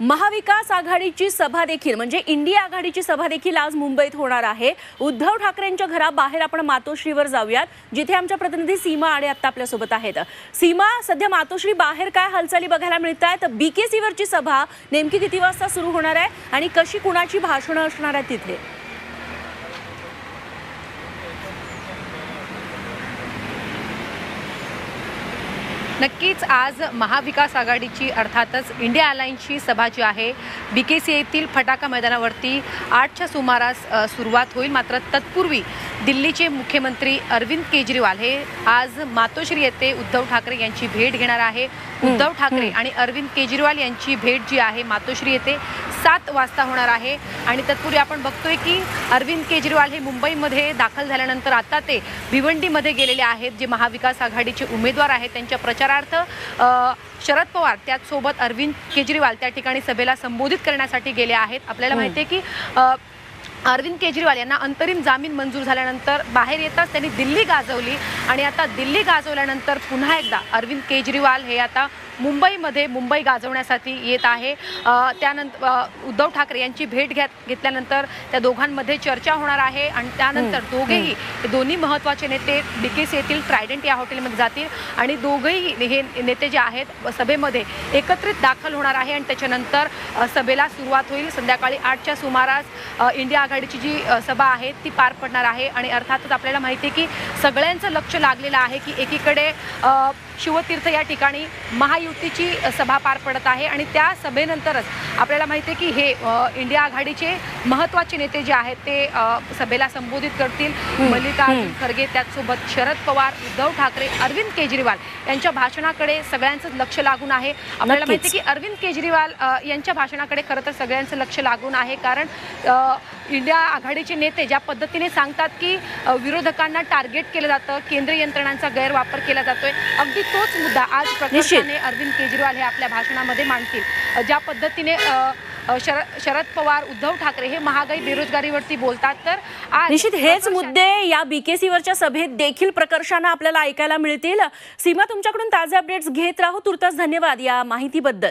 महाविकास आघाडीची सभा देखील म्हणजे इंडिया आघाडीची सभा देखील आज मुंबईत होणार आहे. उद्धव ठाकरेंच्या घराबाहेर आपण मातोश्रीवर जाऊयात जिथे आमच्या प्रतिनिधी सीमा आडे आता आपल्यासोबत आहेत. सीमा सध्या मातोश्री बाहेर काय हालचाली बघायला मिळत आहेत बीकेसीवरची सभा नेमकी किती वाजता सुरू होणार आहे? आणि कशी कुणाची भाषणं असणार आहेत तिथे? नक्कीच आज महाविकास आघाडीची अर्थातच इंडिया अलायन्सची सभा जी आहे बी के सी येथील फटाका मैदानावरती आठच्या सुमारास सुरुवात होईल. मात्र तत्पूर्वी दिल्लीचे मुख्यमंत्री अरविंद केजरीवाल हे आज मातोश्री येथे उद्धव ठाकरे यांची भेट घेणार आहे. उद्धव ठाकरे आणि अरविंद केजरीवाल यांची भेट जी आहे मातोश्री येथे सात वाजता होणार आहे. आणि तत्पूर्वी आपण बघतोय की अरविंद केजरीवाल हे मुंबईमध्ये दाखल झाल्यानंतर आता ते भिवंडीमध्ये गेलेले आहेत जे महाविकास आघाडीचे उमेदवार आहेत. त्यांच्या प्रचारार्थ शरद पवार त्याचसोबत अरविंद केजरीवाल त्या ठिकाणी सभेला संबोधित करण्यासाठी गेले आहेत. आपल्याला माहिती आहे की अरविंद केजरीवाल यांना अंतरिम जामीन मंजूर झाल्यानंतर बाहेर येताच त्यांनी दिल्ली गाजवली आणि आता दिल्ली गाजवल्यानंतर पुन्हा एकदा अरविंद केजरीवाल हे आता मुंबईमध्ये मुंबई गाजवण्यासाठी येत आहे. त्यानंतर उद्धव ठाकरे यांची भेट घ्या घेतल्यानंतर त्या दोघांमध्ये चर्चा होणार आहे आणि त्यानंतर दोघेही दोन्ही महत्त्वाचे नेते बीकेसी येथील ट्रायडंट या हॉटेलमध्ये जातील आणि दोघेही हे नेते जे आहेत सभेमध्ये एकत्रित दाखल होणार आहे आणि त्याच्यानंतर सभेला सुरुवात होईल. संध्याकाळी आठच्या सुमारास इंडिया आघाडीची जी सभा आहे ती पार पडणार आहे आणि अर्थातच आपल्याला माहिती आहे की सगळ्यांचं लक्ष लागलेलं आहे की एकीकडे शिवतीर्थ या ठिकाणी महायुतीची सभा पार पडत आहे आणि त्या सभेनंतरच आपल्याला माहिती आहे की हे इंडिया आघाडीचे महत्त्वाचे नेते जे आहेत ते सभेला संबोधित करतील. मल्लिकार्जुन खरगे त्याचसोबत शरद पवार उद्धव ठाकरे अरविंद केजरीवाल यांच्या भाषणाकडे सगळ्यांचंच लक्ष लागून आहे. आपल्याला माहिती आहे की अरविंद केजरीवाल यांच्या भाषणाकडे खरं तर सगळ्यांचं लक्ष लागून आहे कारण इंडिया आघाडीचे नेते ज्या पद्धतीने सांगतात की विरोधकांना टार्गेट केलं जातं केंद्रीय यंत्रणांचा गैरवापर केला जातोय अगदी तोच मुद्दा आज प्रकर्षाने अरविंद केजरीवाल हे आपल्या भाषणामध्ये मांडतील. ज्या पद्धतीने शरद शरद पवार उद्धव ठाकरे हे महागाई बेरोजगारीवरती बोलतात तर निश्चित हेच मुद्दे या बीकेसीवरच्या सभेत देखील प्रकर्षानं आपल्याला ऐकायला मिळतील. सीमा तुमच्याकडून ताजे अपडेट्स घेत राहू. तुर्तास धन्यवाद या माहितीबद्दल.